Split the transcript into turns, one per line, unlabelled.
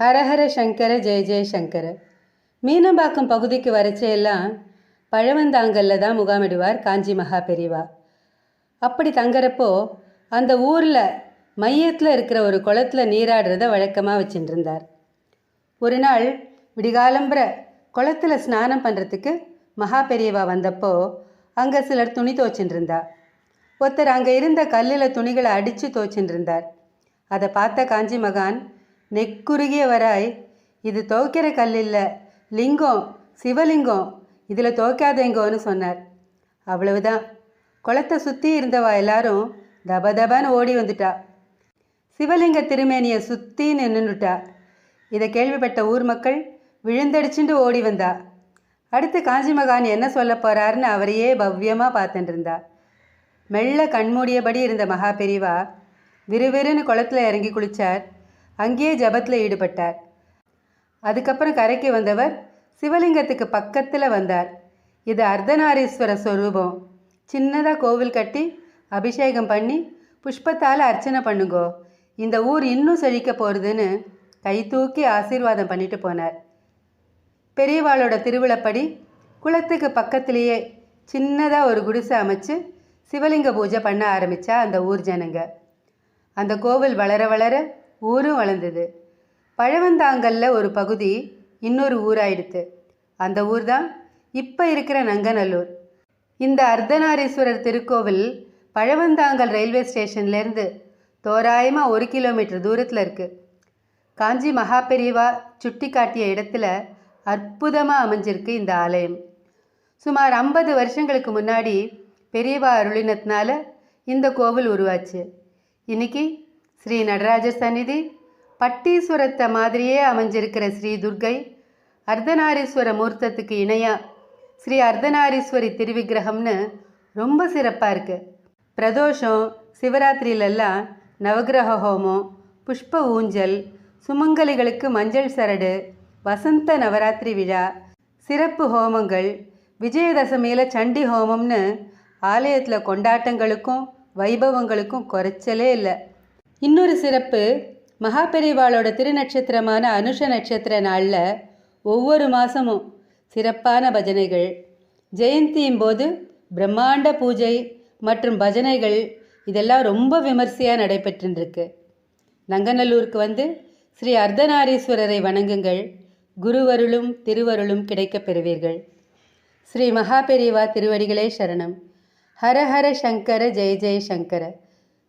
ஹரஹர சங்கர ஜெய ஜெய சங்கர. மீனம்பாக்கம் பகுதிக்கு வரைச்செல்லாம் பழவந்தாங்கல்ல தான் முகாமிடுவார் காஞ்சி மகா பெரிவா. அப்படி தங்குறப்போ அந்த ஊரில் மையத்தில் இருக்கிற ஒரு குளத்துல நீராடுறத வழக்கமாக வச்சுட்டு இருந்தார் ஒரு நாள் விடிகாலம்புற குளத்துல ஸ்நானம் பண்ணுறதுக்கு மகா பெரியவா வந்தப்போ அங்கே சிலர் துணி துவச்சின்னு ஒருத்தர் அங்கே இருந்த கல்லில் துணிகளை அடித்து துவச்சின்னு இருந்தார் அதை பார்த்த காஞ்சி மகான் நெக்குருகியவராய் இது துவைக்கிற கல் இல்லை லிங்கம் சிவலிங்கம் இதில் துவைக்காதேங்கோன்னு சொன்னார். அவ்வளவுதான். குளத்தை சுற்றி இருந்தவா எல்லாரும் தப தபான்னு ஓடி வந்துட்டா. சிவலிங்க திருமேனியை சுற்றி நின்றுட்டா இதை கேள்விப்பட்ட ஊர் மக்கள் விழுந்தடிச்சுட்டு ஓடி வந்தா. அடுத்து காஞ்சி மகான் என்ன சொல்ல போகிறாருன்னு அவரையே பவ்யமாக பார்த்துட்டு இருந்தா. மெல்ல கண்மூடியபடி இருந்த மகா பெரிவா விறுவிறுன்னு குளத்துல இறங்கி குளிச்சார். அங்கேயே ஜபத்தில் ஈடுபட்டார். அதுக்கப்புறம் கரைக்கு வந்தவர் சிவலிங்கத்துக்கு பக்கத்தில் வந்தார். இது அர்த்தநாரீஸ்வர ஸ்வரூபம் சின்னதாக கோவில் கட்டி அபிஷேகம் பண்ணி புஷ்பத்தால் அர்ச்சனை பண்ணுங்கோ. இந்த ஊர் இன்னும் செழிக்க போகிறதுன்னு கை தூக்கி ஆசீர்வாதம் பண்ணிட்டு போனார். பெரியவாளோட திருவிழப்படி குளத்துக்கு பக்கத்திலேயே சின்னதாக ஒரு குடிசை அமைச்சு சிவலிங்க பூஜை பண்ண ஆரம்பித்தா அந்த ஊர் ஜனங்க. அந்த கோவில் வளர வளர ஊரும் வளர்ந்தது. பழவந்தாங்கல்ல ஒரு பகுதி இன்னொரு ஊராயிடுத்து. அந்த ஊர் தான் இப்போ இருக்கிற நங்கநல்லூர். இந்த அர்த்தநாரீஸ்வரர் திருக்கோவில் பழவந்தாங்கல் ரயில்வே ஸ்டேஷன்லேருந்து தோராயமாக ஒரு கிலோமீட்டர் தூரத்தில் இருக்குது காஞ்சி மகாபெரிவா சுட்டி காட்டிய இடத்துல அற்புதமாக அமைஞ்சிருக்கு இந்த ஆலயம். சுமார் ஐம்பது வருஷங்களுக்கு முன்னாடி பெரியவா அருளினத்தினால இந்த கோவில் உருவாச்சு. இன்னைக்கு ஸ்ரீ நடராஜர் சந்நிதி பட்டீஸ்வரத்தை மாதிரியே அமைஞ்சிருக்கிற ஸ்ரீ துர்கை அர்த்தநாரீஸ்வர மூர்த்தத்துக்கு இணையாக ஸ்ரீ அர்த்தநாரீஸ்வரி திருவிக்கிரகம்னு ரொம்ப சிறப்பாக இருக்குது பிரதோஷம் சிவராத்திரியிலெல்லாம் நவகிரக ஹோமம் புஷ்ப ஊஞ்சல் சுமங்கலிகளுக்கு மஞ்சள் சரடு வசந்த நவராத்திரி விழா சிறப்பு ஹோமங்கள் விஜயதசமியில் சண்டி ஹோமம்னு ஆலயத்தில் கொண்டாட்டங்களுக்கும் வைபவங்களுக்கும் குறைச்சலே இல்லை. இன்னொரு சிறப்பு மகாபெரிவாளோட திருநட்சத்திரமான அனுஷ நட்சத்திர நாளில் ஒவ்வொரு மாதமும் சிறப்பான பஜனைகள். ஜெயந்தியின் போது பிரம்மாண்ட பூஜை மற்றும் பஜனைகள் இதெல்லாம் ரொம்ப விமர்சையாக நடைபெற்றுருக்கு. நங்கநல்லூருக்கு வந்து ஸ்ரீ அர்த்தநாரீஸ்வரரை வணங்குங்கள். குருவருளும் திருவருளும் கிடைக்கப் பெறுவீர்கள். ஸ்ரீ மகாபெரிவா திருவடிகளே சரணம். ஹர ஹர சங்கர ஜெய ஜெய சங்கர.